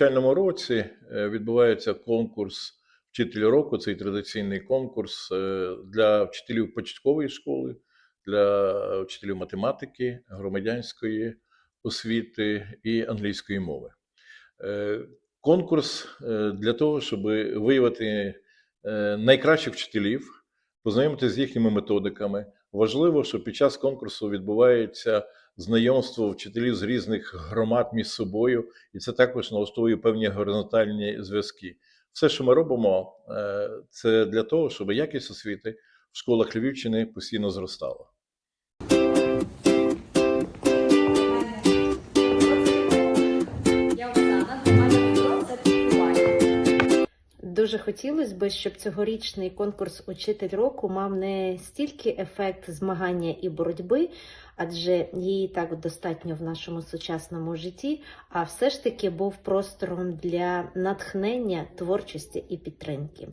навчальному році е, відбувається конкурс Вчитель року. Цей традиційний конкурс е, для вчителів початкової школи, для вчителів математики, громадянської освіти і англійської мови. Е, Конкурс для того, щоб виявити найкращих вчителів, познайомитися з їхніми методиками. Важливо, що під час конкурсу відбувається знайомство вчителів з різних громад між собою, і це також налаштовує певні горизонтальні зв'язки. Все, що ми робимо, е, це для того, щоб якість освіти в школах Львівщини постійно зростала. Дуже хотілося б, щоб цьогорічний конкурс Учитель року мав не стільки ефект змагання і боротьби, адже її так достатньо в нашому сучасному житті, а все ж таки був простором для натхнення, творчості і підтримки.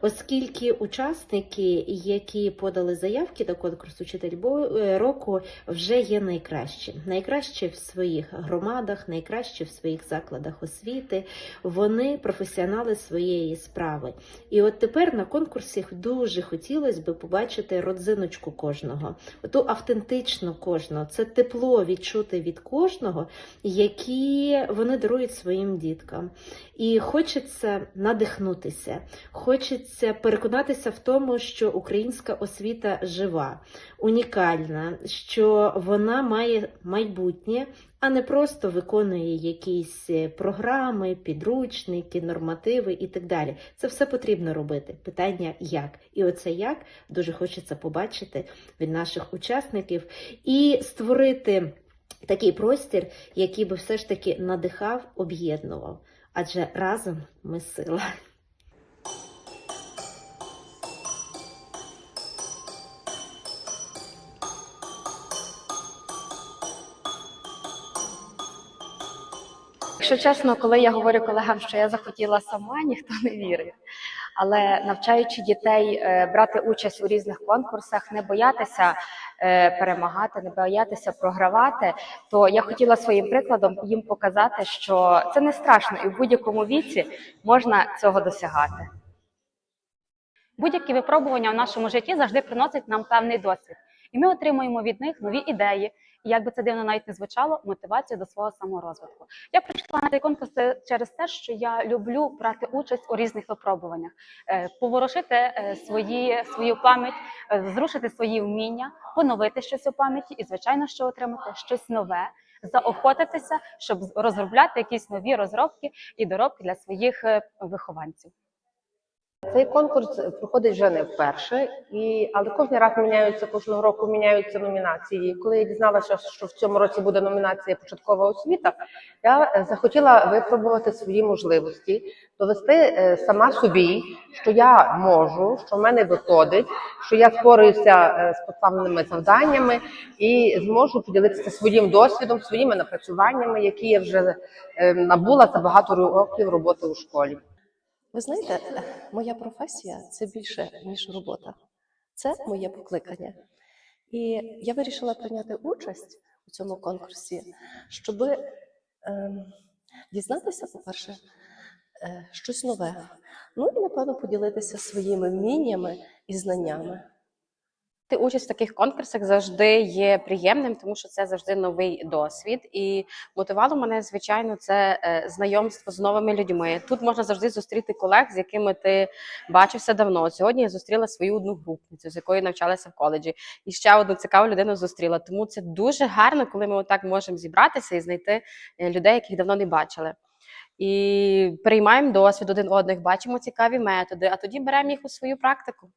Оскільки учасники, які подали заявки до конкурсу Учитель е, року, вже є найкращі. Найкращі в своїх громадах, найкращі в своїх закладах освіти. Вони професіонали своєї справи. І от тепер на конкурсі дуже хотілося б побачити родзиночку кожного, ту автентичну кожного, це тепло відчути від кожного, які вони дарують своїм діткам. І хочеться надихнутися, хочеться переконатися в тому, що українська освіта жива, унікальна, що вона має майбутнє, а не просто виконує якісь е, програми, підручники, нормативи і так далі. Це все потрібно робити. Питання як. І оце як дуже хочеться побачити від наших учасників і створити такий простір, який би все ж таки надихав, об'єднував. Адже разом ми сила. Якщо чесно, коли я говорю колегам, що я захотіла сама, ніхто не вірить. Але навчаючи дітей е, брати участь у різних конкурсах, не боятися е, перемагати, не боятися програвати, то я хотіла своїм прикладом їм показати, що це не страшно, і в будь-якому віці можна цього досягати. Будь-які випробування в нашому житті завжди приносять нам певний досвід, і ми отримуємо від них нові ідеї, як би це дивно навіть не звучало, мотивацію до свого саморозвитку. Я прийшла на цей конкурс через те, що я люблю брати участь у різних випробуваннях, е, поворушити е, свої, свою пам'ять, е, зрушити свої вміння, поновити щось у пам'яті і, звичайно, що отримати щось нове. Заохотитися, щоб розробляти якісь нові розробки і доробки для своїх вихованців. Цей конкурс проходить вже не вперше, і але кожен раз міняються кожного року міняються номінації. Коли я дізналася, що в цьому році буде номінація початкова освіта, я е, захотіла випробувати свої можливості, довести е, сама собі, що я можу, що в мене виходить, що я спорююся е, з поставленими завданнями і зможу поділитися своїм досвідом, своїми напрацюваннями, які я вже набула за багато років роботи у школі. Ви знаєте, моя професія це більше, ніж робота. Це моє покликання. І я вирішила прийняти участь у цьому конкурсі, щоб ем, дізнатися, по-перше, е, щось нове. Ну і, напевно, поділитися своїми вміннями і знаннями. Ти участь в таких конкурсах завжди є приємним, тому що це завжди новий досвід. І мотивувало мене, звичайно, це е, знайомство з новими людьми. Тут можна завжди зустріти колег, з якими ти бачився давно. Сьогодні я зустріла свою одногрупницю, з якою навчалася в коледжі, і ще одну цікаву людину зустріла. Тому це дуже гарно, коли ми отак можемо зібратися і знайти е, людей, яких давно не бачили. І приймаємо досвід один одних, бачимо цікаві методи, а тоді беремо їх у свою практику.